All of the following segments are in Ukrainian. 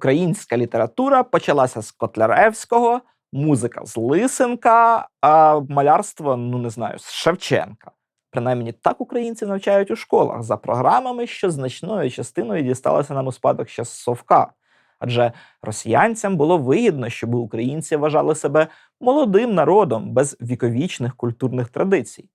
українська література почалася з Котляревського, музика з Лисенка, а малярство, ну не знаю, з Шевченка. Принаймні так українці навчають у школах за програмами, що значною частиною дісталося нам у спадок ще з совка. Адже росіянцям було вигідно, щоб українці вважали себе молодим народом без віковічних культурних традицій.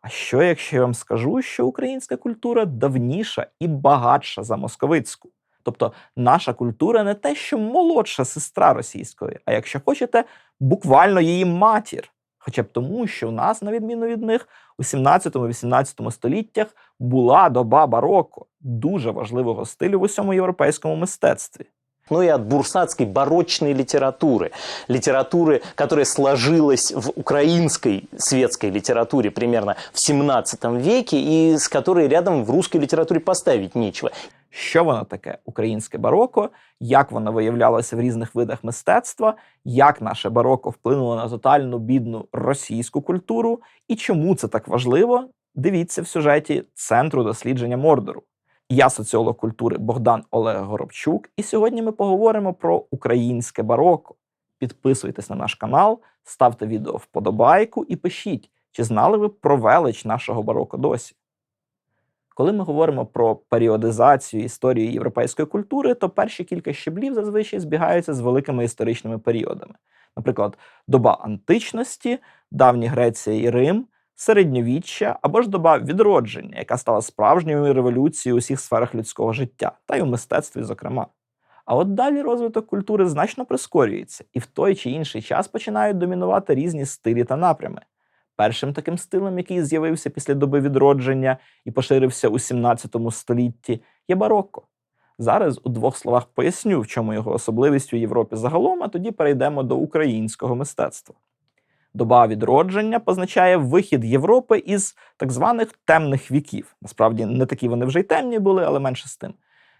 А що, якщо я вам скажу, що українська культура давніша і багатша за московицьку? Тобто наша культура не те, що молодша сестра російської, а якщо хочете, буквально її матір. Хоча б тому, що у нас, на відміну від них, у 17-18 століттях була доба бароко, дуже важливого стилю в усьому європейському мистецтві. ну и от бурсатской барочной литературы. Литературы, которая сложилась в украинской светской литературе примерно в 17 веке и с которой рядом в русской литературе поставить нечего. Що воно таке українське бароко, як воно виявлялося в різних видах мистецтва, як наше бароко вплинуло на тотальну бідну російську культуру, і чому це так важливо? Дивіться в сюжеті Центру дослідження Мордору. Я соціолог культури Богдан Олег Горобчук, і сьогодні ми поговоримо про українське бароко. Підписуйтесь на наш канал, ставте відео вподобайку і пишіть, чи знали ви про велич нашого бароко досі. Коли ми говоримо про періодизацію історії європейської культури, то перші кілька щеблів зазвичай збігаються з великими історичними періодами. Наприклад, доба античності, давні Греція і Рим, середньовіччя або ж доба відродження, яка стала справжньою революцією у всіх сферах людського життя, та й у мистецтві, зокрема. А от далі розвиток культури значно прискорюється, і в той чи інший час починають домінувати різні стилі та напрями. Першим таким стилем, який з'явився після доби відродження і поширився у 17 столітті, є барокко. Зараз у двох словах поясню, в чому його особливість у Європі загалом, а тоді перейдемо до українського мистецтва. Доба відродження позначає вихід Європи із так званих темних віків. Насправді не такі вони вже й темні були, але менше з тим.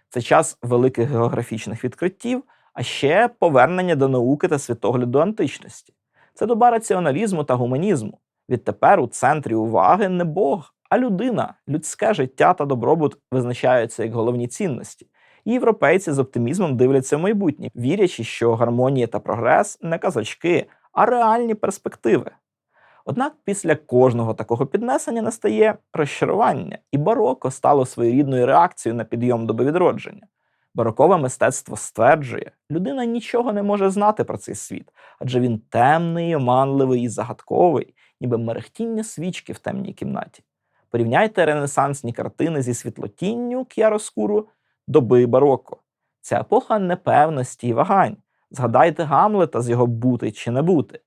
Це час великих географічних відкриттів, а ще повернення до науки та світогляду античності. Це доба раціоналізму та гуманізму. Відтепер у центрі уваги не Бог, а людина, людське життя та добробут визначаються як головні цінності. І європейці з оптимізмом дивляться в майбутнє, вірячи, що гармонія та прогрес не казочки, а реальні перспективи. Однак після кожного такого піднесення настає розчарування, і бароко стало своєрідною реакцією на підйом доби відродження. Барокове мистецтво стверджує, людина нічого не може знати про цей світ, адже він темний, оманливий і загадковий, ніби мерехтіння свічки в темній кімнаті. Порівняйте ренесансні картини зі світлотінню к'яроскуру доби бароко. Це епоха непевності і вагань. Згадайте Гамлета з його бути чи не бути.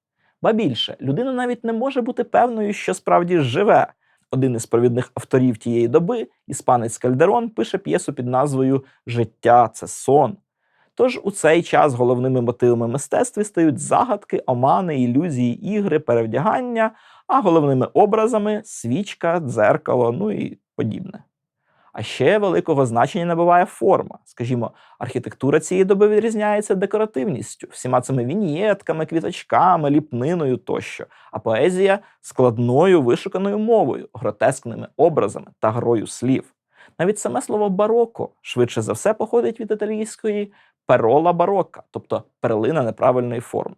Ба більше, людина навіть не може бути певною, що справді живе. Один із провідних авторів тієї доби, іспанець Кальдерон, пише п'єсу під назвою Життя це сон. Тож у цей час головними мотивами мистецтва стають загадки, омани, ілюзії, ігри, перевдягання, а головними образами свічка, дзеркало, ну і подібне. А ще великого значення набуває форма. Скажімо, архітектура цієї доби відрізняється декоративністю, всіма цими віньєтками, квіточками, ліпниною тощо, а поезія складною вишуканою мовою, гротескними образами та грою слів. Навіть саме слово бароко швидше за все походить від італійської перола барока, тобто перлина неправильної форми.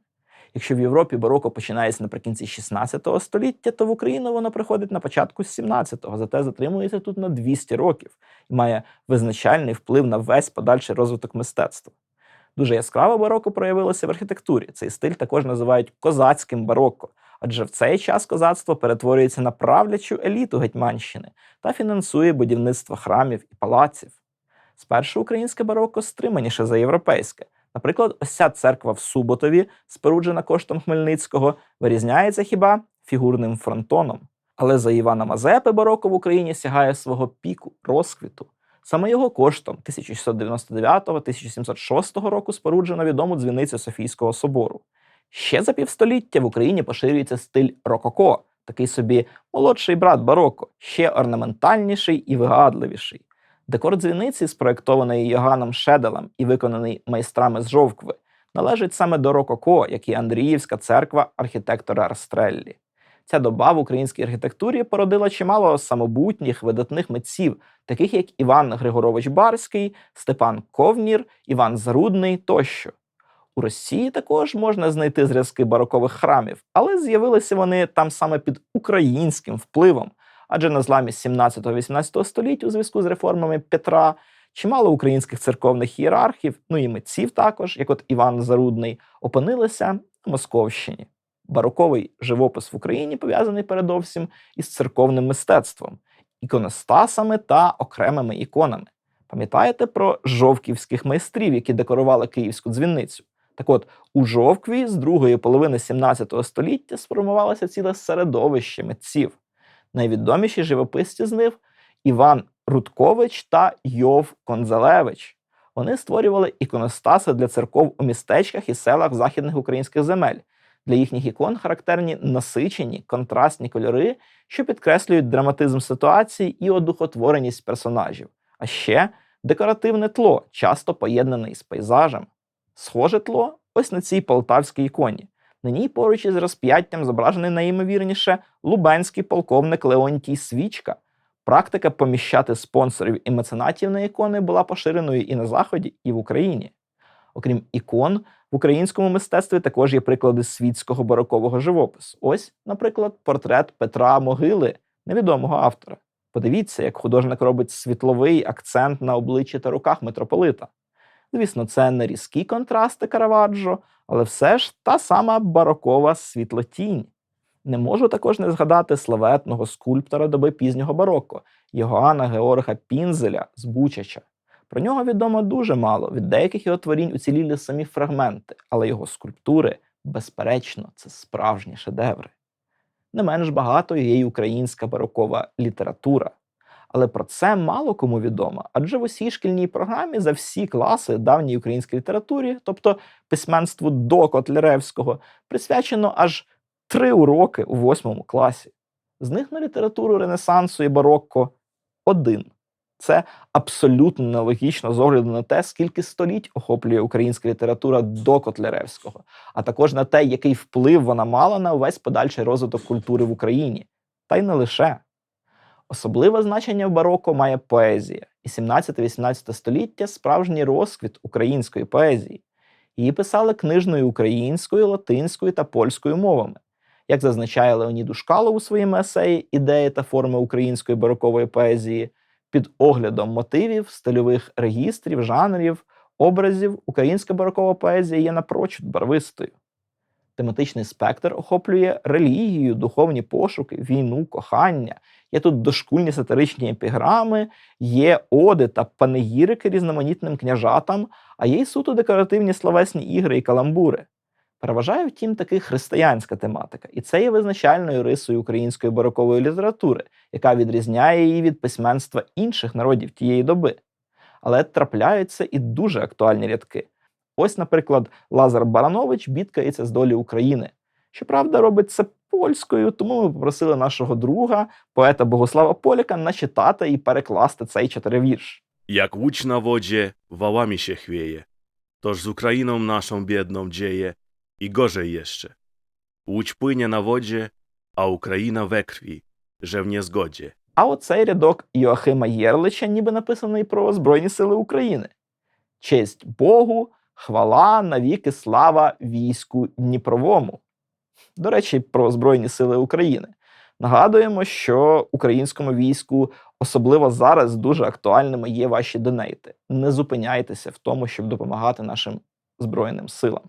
Якщо в Європі бароко починається наприкінці 16 століття, то в Україну воно приходить на початку 17-го, зате затримується тут на 200 років і має визначальний вплив на весь подальший розвиток мистецтва. Дуже яскраво бароко проявилося в архітектурі. Цей стиль також називають козацьким бароко, адже в цей час козацтво перетворюється на правлячу еліту Гетьманщини та фінансує будівництво храмів і палаців. Спершу українське бароко стриманіше за європейське. Наприклад, ось ця церква в Суботові, споруджена коштом Хмельницького, вирізняється хіба фігурним фронтоном. Але за Івана Мазепи бароко в Україні сягає свого піку, розквіту. Саме його коштом 1699-1706 року споруджено відому дзвіницю Софійського собору. Ще за півстоліття в Україні поширюється стиль рококо, такий собі молодший брат бароко, ще орнаментальніший і вигадливіший. Декор дзвіниці, спроєктований Йоганом Шеделем і виконаний майстрами з Жовкви, належить саме до Рококо, як і Андріївська церква архітектора Растреллі. Ця доба в українській архітектурі породила чимало самобутніх видатних митців, таких як Іван Григорович Барський, Степан Ковнір, Іван Зарудний тощо. У Росії також можна знайти зразки барокових храмів, але з'явилися вони там саме під українським впливом. Адже на зламі 17-18 століть у зв'язку з реформами Петра чимало українських церковних ієрархів, ну і митців також, як от Іван Зарудний, опинилися на Московщині. Бароковий живопис в Україні пов'язаний передовсім із церковним мистецтвом, іконостасами та окремими іконами. Пам'ятаєте про жовківських майстрів, які декорували київську дзвіницю? Так от, у Жовкві з другої половини 17 століття сформувалося ціле середовище митців. Найвідоміші живописці з них Іван Рудкович та Йов Конзалевич. Вони створювали іконостаси для церков у містечках і селах західних українських земель. Для їхніх ікон характерні насичені, контрастні кольори, що підкреслюють драматизм ситуації і одухотвореність персонажів. А ще декоративне тло, часто поєднане із пейзажем. Схоже тло ось на цій полтавській іконі. На ній поруч із розп'яттям зображений найімовірніше лубенський полковник Леонтій Свічка. Практика поміщати спонсорів і меценатів на ікони була поширеною і на Заході, і в Україні. Окрім ікон, в українському мистецтві також є приклади світського барокового живопису. Ось, наприклад, портрет Петра Могили, невідомого автора. Подивіться, як художник робить світловий акцент на обличчі та руках митрополита. Звісно, це не різкі контрасти Караваджо, але все ж та сама барокова світлотінь. Не можу також не згадати славетного скульптора доби пізнього бароко Йоганна Георга Пінзеля з Бучача. Про нього відомо дуже мало. Від деяких його творінь уціліли самі фрагменти, але його скульптури, безперечно, це справжні шедеври. Не менш багато є й українська барокова література. Але про це мало кому відомо, адже в усій шкільній програмі за всі класи давньої української літературі, тобто письменству до Котляревського, присвячено аж три уроки у восьмому класі. З них на літературу Ренесансу і барокко один. Це абсолютно нелогічно з огляду на те, скільки століть охоплює українська література до Котляревського, а також на те, який вплив вона мала на увесь подальший розвиток культури в Україні. Та й не лише. Особливе значення в бароко має поезія, і 17-18 століття справжній розквіт української поезії. Її писали книжною українською, латинською та польською мовами. Як зазначає Леонід Ушкалов у своєму есеї Ідеї та форми української барокової поезії, під оглядом мотивів, стильових регістрів, жанрів, образів, українська барокова поезія є напрочуд барвистою. Тематичний спектр охоплює релігію, духовні пошуки, війну, кохання. Є тут дошкульні сатиричні епіграми, є оди та панегірики різноманітним княжатам, а є й суто декоративні словесні ігри і каламбури. Переважає, втім, таки християнська тематика, і це є визначальною рисою української барокової літератури, яка відрізняє її від письменства інших народів тієї доби. Але трапляються і дуже актуальні рядки. Ось, наприклад, Лазар Баранович бідкається з долі України. Щоправда, робить це польською, тому ми попросили нашого друга, поета Богослава Поляка, начитати і перекласти цей чотиривірш. Jak łódź na wodzie, wałami się chwieje. Toż z Ukrainą naszą biedną dzieje i gorzej jeszcze. Łódź płynie na wodzie, a Ukraina we krwi, że w niezgodzie. А оцей рядок Йоахима Єрлича ніби написаний про Збройні Сили України. Честь Богу, хвала, навіки слава війську Дніпровому. До речі, про Збройні Сили України. Нагадуємо, що українському війську, особливо зараз, дуже актуальними є ваші донейти. Не зупиняйтеся в тому, щоб допомагати нашим Збройним силам.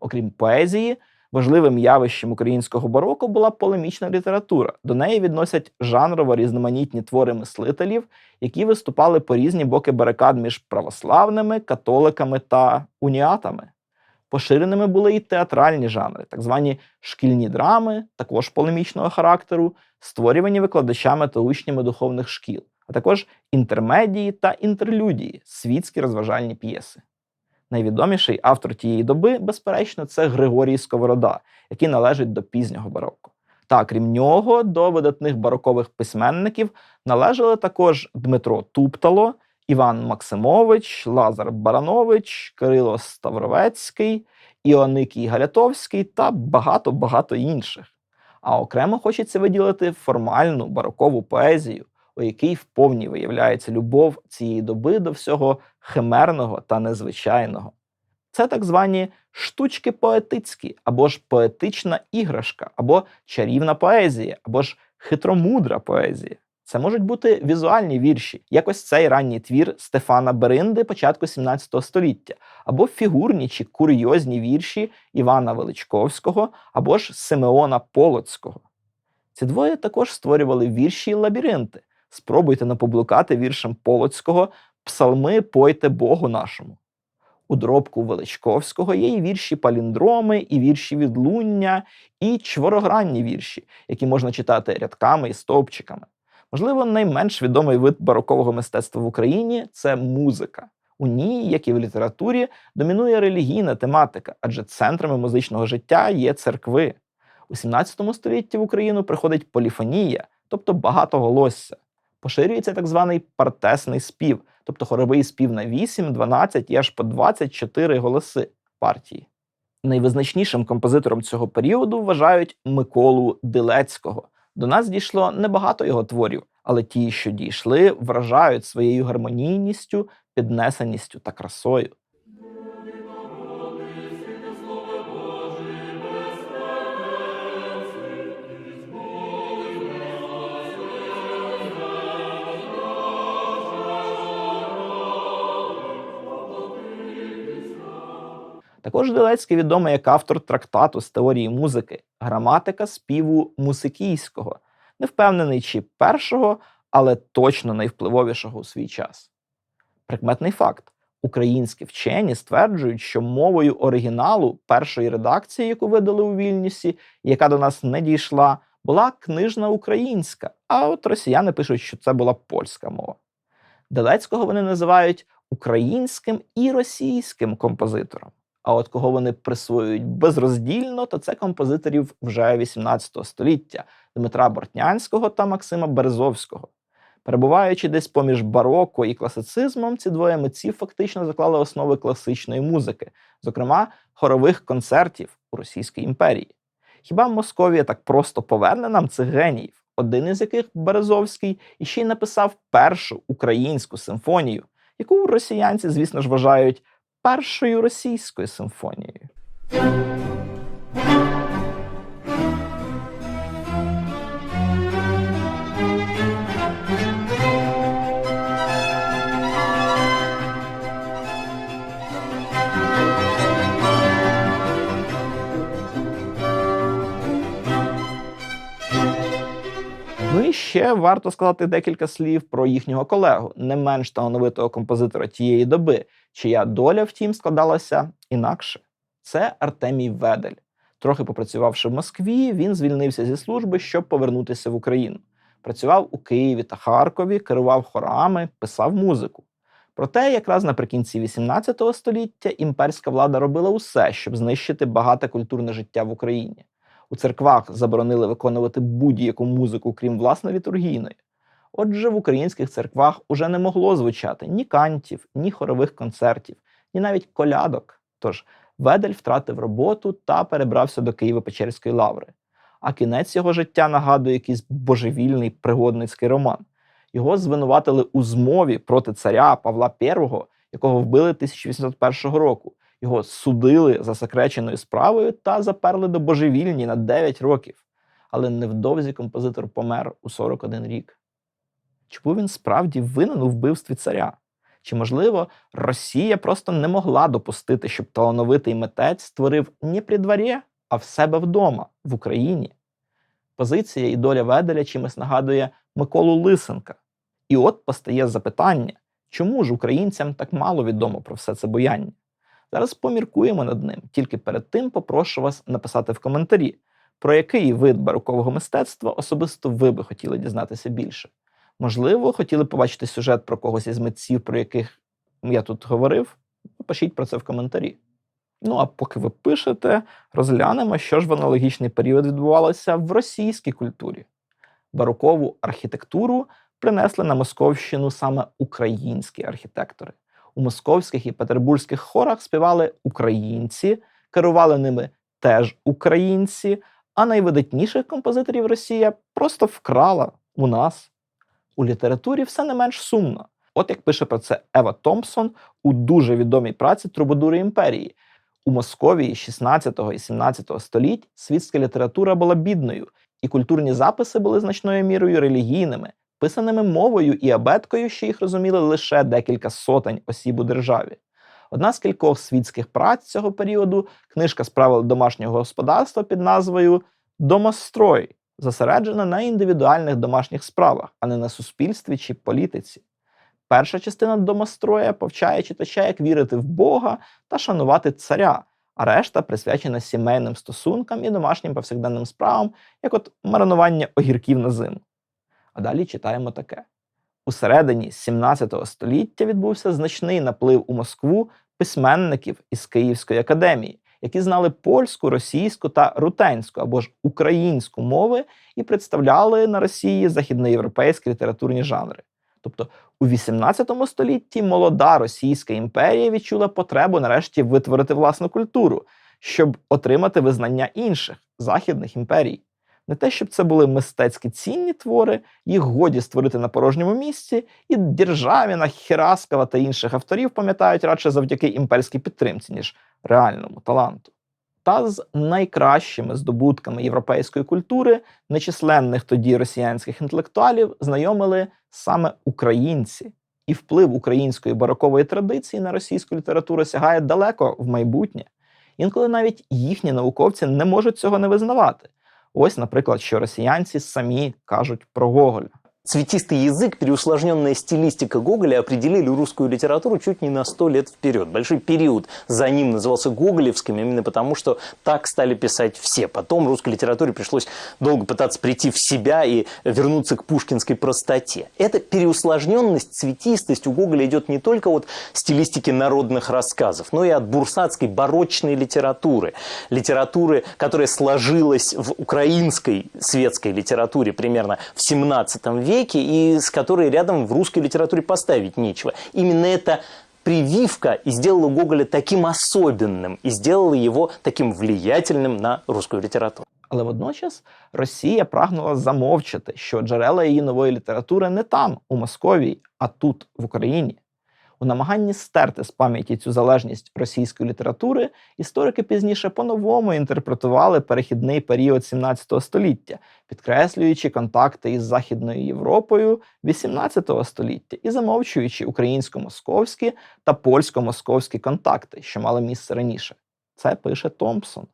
Окрім поезії, важливим явищем українського бароко була полемічна література. До неї відносять жанрово різноманітні твори мислителів, які виступали по різні боки барикад між православними, католиками та уніатами. Поширеними були і театральні жанри, так звані шкільні драми, також полемічного характеру, створювані викладачами та учнями духовних шкіл, а також інтермедії та інтерлюдії, світські розважальні п'єси. Найвідоміший автор тієї доби, безперечно, це Григорій Сковорода, який належить до пізнього бароко. Та крім нього, до видатних барокових письменників належали також Дмитро Туптало, Іван Максимович, Лазар Баранович, Кирило Ставровецький, Іоникій Галятовський та багато-багато інших. А окремо хочеться виділити формальну барокову поезію, у якій вповні виявляється любов цієї доби до всього химерного та незвичайного. Це так звані штучки поетицькі, або ж поетична іграшка, або чарівна поезія, або ж хитромудра поезія. Це можуть бути візуальні вірші, як ось цей ранній твір Стефана Беринди початку 17 століття, або фігурні чи курйозні вірші Івана Величковського, або ж Симеона Полоцького. Ці двоє також створювали вірші й лабіринти. Спробуйте напублукати віршем Полоцького Псалми пойте Богу нашому. У дробку Величковського є і вірші паліндроми, і вірші відлуння, і чворогранні вірші, які можна читати рядками і стовпчиками. Можливо, найменш відомий вид барокового мистецтва в Україні це музика. У ній, як і в літературі, домінує релігійна тематика, адже центрами музичного життя є церкви. У 17 столітті в Україну приходить поліфонія, тобто багатоголосся. Поширюється так званий партесний спів, тобто хоровий спів на 8, 12 і аж по 24 голоси партії. Найвизначнішим композитором цього періоду вважають Миколу Дилецького. До нас дійшло небагато його творів, але ті, що дійшли, вражають своєю гармонійністю, піднесеністю та красою. Також Дилецький відомий як автор трактату з теорії музики, граматика співу мусикійського, не впевнений чи першого, але точно найвпливовішого у свій час. Прикметний факт: українські вчені стверджують, що мовою оригіналу першої редакції, яку видали у Вільнюсі, яка до нас не дійшла, була книжна українська, а от росіяни пишуть, що це була польська мова. Далецького вони називають українським і російським композитором. А от кого вони присвоюють безроздільно, то це композиторів вже 18 століття Дмитра Бортнянського та Максима Березовського. Перебуваючи десь поміж бароко і класицизмом, ці двоє митців фактично заклали основи класичної музики, зокрема хорових концертів у Російській імперії. Хіба Московія так просто поверне нам цих геніїв, один із яких Березовський іще й написав першу українську симфонію, яку росіянці, звісно ж, вважають першою російською симфонією. Ще варто сказати декілька слів про їхнього колегу, не менш талановитого композитора тієї доби, чия доля, втім, складалася інакше. Це Артемій Ведель. Трохи попрацювавши в Москві, він звільнився зі служби, щоб повернутися в Україну. Працював у Києві та Харкові, керував хорами, писав музику. Проте, якраз наприкінці XVIII століття імперська влада робила усе, щоб знищити багате культурне життя в Україні. У церквах заборонили виконувати будь-яку музику, крім власне літургійної. Отже, в українських церквах уже не могло звучати ні кантів, ні хорових концертів, ні навіть колядок. Тож Ведель втратив роботу та перебрався до Києво-Печерської лаври. А кінець його життя нагадує якийсь божевільний пригодницький роман. Його звинуватили у змові проти царя Павла I, якого вбили 1801 року. Його судили засекреченою справою та заперли до божевільні на 9 років. Але невдовзі композитор помер у 41 рік. Чи був він справді винен у вбивстві царя? Чи, можливо, Росія просто не могла допустити, щоб талановитий митець створив не при дворі, а в себе вдома, в Україні? Позиція і доля Веделя чимось нагадує Миколу Лисенка. І от постає запитання, чому ж українцям так мало відомо про все це бояння? Зараз поміркуємо над ним, тільки перед тим попрошу вас написати в коментарі, про який вид барокового мистецтва особисто ви би хотіли дізнатися більше. Можливо, хотіли побачити сюжет про когось із митців, про яких я тут говорив. Пишіть про це в коментарі. Ну а поки ви пишете, розглянемо, що ж в аналогічний період відбувалося в російській культурі. Барокову архітектуру принесли на Московщину саме українські архітектори. У московських і петербурзьких хорах співали українці, керували ними теж українці, А найвидатніших композиторів Росія просто вкрала у нас. У літературі все не менш сумно. От як пише про це Ева Томпсон у дуже відомій праці Трубадури імперії. У Московії 16 і 17 століть світська література була бідною, і культурні записи були значною мірою релігійними, писаними мовою і абеткою, що їх розуміли лише декілька сотень осіб у державі. Одна з кількох світських праць цього періоду книжка з правил домашнього господарства під назвою Домострой, зосереджена на індивідуальних домашніх справах, а не на суспільстві чи політиці. Перша частина домостроя повчає читача, як вірити в Бога та шанувати царя, а решта присвячена сімейним стосункам і домашнім повсякденним справам, як от маринування огірків на зиму. А далі читаємо таке: у середині 17 століття відбувся значний наплив у Москву письменників із Київської академії, які знали польську, російську та рутенську або ж українську мови і представляли на Росії західноєвропейські літературні жанри. Тобто у 18 столітті молода Російська імперія відчула потребу нарешті витворити власну культуру, щоб отримати визнання інших західних імперій. Не те, щоб це були мистецькі цінні твори, їх годі створити на порожньому місці, і Державіна, Хераскова та інших авторів пам'ятають радше завдяки імперській підтримці, ніж реальному таланту. Та з найкращими здобутками європейської культури нечисленних тоді росіянських інтелектуалів знайомили саме українці, і вплив української барокової традиції на російську літературу сягає далеко в майбутнє. Інколи навіть їхні науковці не можуть цього не визнавати. Ось, наприклад, що росіянці самі кажуть про Гоголя. Цветистый язык, переусложненная стилистика Гоголя определили русскую литературу чуть не на сто лет вперед. Большой период за ним назывался Гоголевским именно потому, что так стали писать все. Потом русской литературе пришлось долго пытаться прийти в себя и вернуться к пушкинской простоте. Эта переусложненность, цветистость у Гоголя идет не только от стилистики народных рассказов, но и от бурсатской барочной литературы. Литературы, которая сложилась в украинской светской литературе примерно в 17 веке и с которой рядом в русской литературе поставить нечего. Именно эта прививка и сделала Гоголя таким особенным, и сделала его таким влиятельным на русскую литературу. Але водночас Росія прагнула замовчати, що джерела її нової літератури не там, у Московії, а тут, в Україні. У намаганні стерти з пам'яті цю залежність російської літератури історики пізніше по-новому інтерпретували перехідний період 17 століття, підкреслюючи контакти із Західною Європою 18 століття і замовчуючи українсько-московські та польсько-московські контакти, що мали місце раніше. Це пише Томпсон.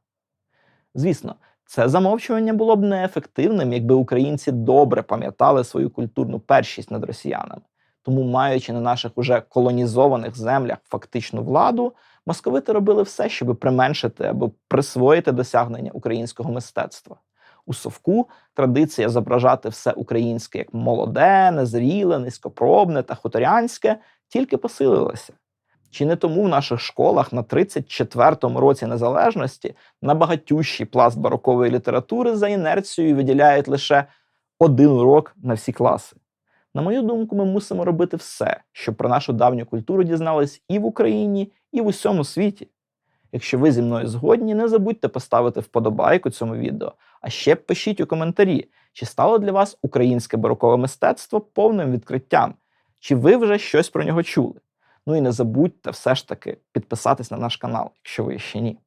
Звісно, це замовчування було б неефективним, якби українці добре пам'ятали свою культурну першість над росіянами. Тому, маючи на наших уже колонізованих землях фактичну владу, московити робили все, щоб применшити або присвоїти досягнення українського мистецтва. У совку традиція зображати все українське як молоде, незріле, низькопробне та хуторянське тільки посилилася. Чи не тому в наших школах на 34-му році незалежності на багатющий пласт барокової літератури за інерцією виділяють лише один урок на всі класи? На мою думку, ми мусимо робити все, щоб про нашу давню культуру дізнались і в Україні, і в усьому світі. Якщо ви зі мною згодні, не забудьте поставити вподобайку цьому відео, а ще пишіть у коментарі, чи стало для вас українське барокове мистецтво повним відкриттям, чи ви вже щось про нього чули. Ну і не забудьте все ж таки підписатись на наш канал, якщо ви ще ні.